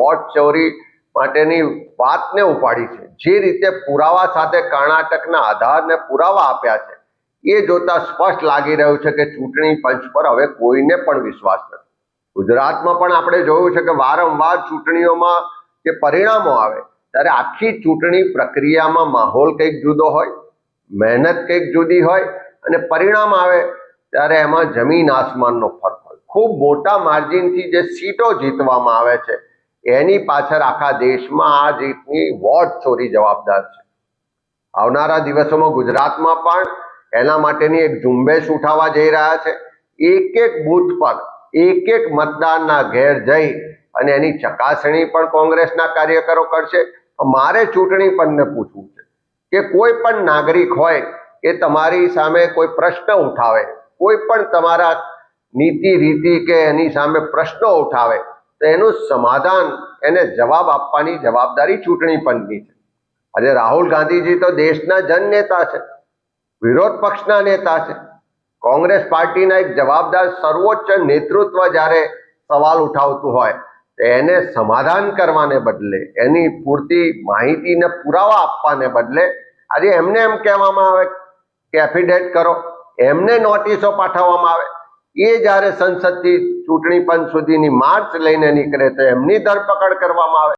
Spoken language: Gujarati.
વોટ ચોરી માટેની વાતને ઉપાડી છે. જે રીતે પુરાવા સાથે કર્ણાટકના આધારને પુરાવા આપ્યા છે, એ જોતા સ્પષ્ટ લાગી રહ્યું છે કે ચૂંટણી પંચ પર હવે કોઈને પણ વિશ્વાસ નથી. ગુજરાતમાં પણ આપણે જોયું છે કે વારંવાર ચૂંટણીઓમાં જે પરિણામો આવે, ત્યારે આખી ચૂંટણી પ્રક્રિયામાં માહોલ કંઈક જુદો હોય, મહેનત કંઈક જુદી હોય અને પરિણામ આવે, ત્યારે એમાં જમીન આસમાનનો ફરક હોય. ખૂબ મોટા માર્જિનથી જે સીટો જીતવામાં આવે છે એની પાછળ આખા દેશમાં આ રીતની વોટ ચોરી જવાબદાર છે. આવનારા દિવસોમાં ગુજરાતમાં પણ એના માટેની એક ઝુંબેશ ઉઠાવવા જઈ રહ્યા છે. એક એક બૂથ પર, એક એક મતદારના ઘેર જઈ અને એની ચકાસણી પણ કોંગ્રેસના કાર્યકરો કરશે. મારે ચૂંટણી પંચને પૂછવું છે કે કોઈ પણ નાગરિક હોય કે તમારી સામે કોઈ પ્રશ્ન ઉઠાવે, કોઈ પણ તમારા નીતિ રીતિ કે એની સામે પ્રશ્નો ઉઠાવે તો એનું સમાધાન, એને જવાબ આપવાની જવાબદારી ચૂંટણી પંચની છે. આજે રાહુલ ગાંધીજી તો દેશના જનનેતા છે, વિરોધ પક્ષના નેતા છે. કોંગ્રેસ પાર્ટીના એક જવાબદાર સર્વોચ્ચ નેતૃત્વ જ્યારે સવાલ ઉઠાવતું હોય એને સમાધાન કરવાને બદલે, એની પૂરતી માહિતીને પુરાવા આપવાને બદલે, આજે એમને એમ કહેવામાં આવે, કે એફિડેટ કરો. એમને નોટિસો પાઠવવામાં આવે. એ જ્યારે સંસદથી ચૂંટણી પંચ સુધીની માર્ચ લઈને નીકળે તો એમની ધરપકડ કરવામાં આવે.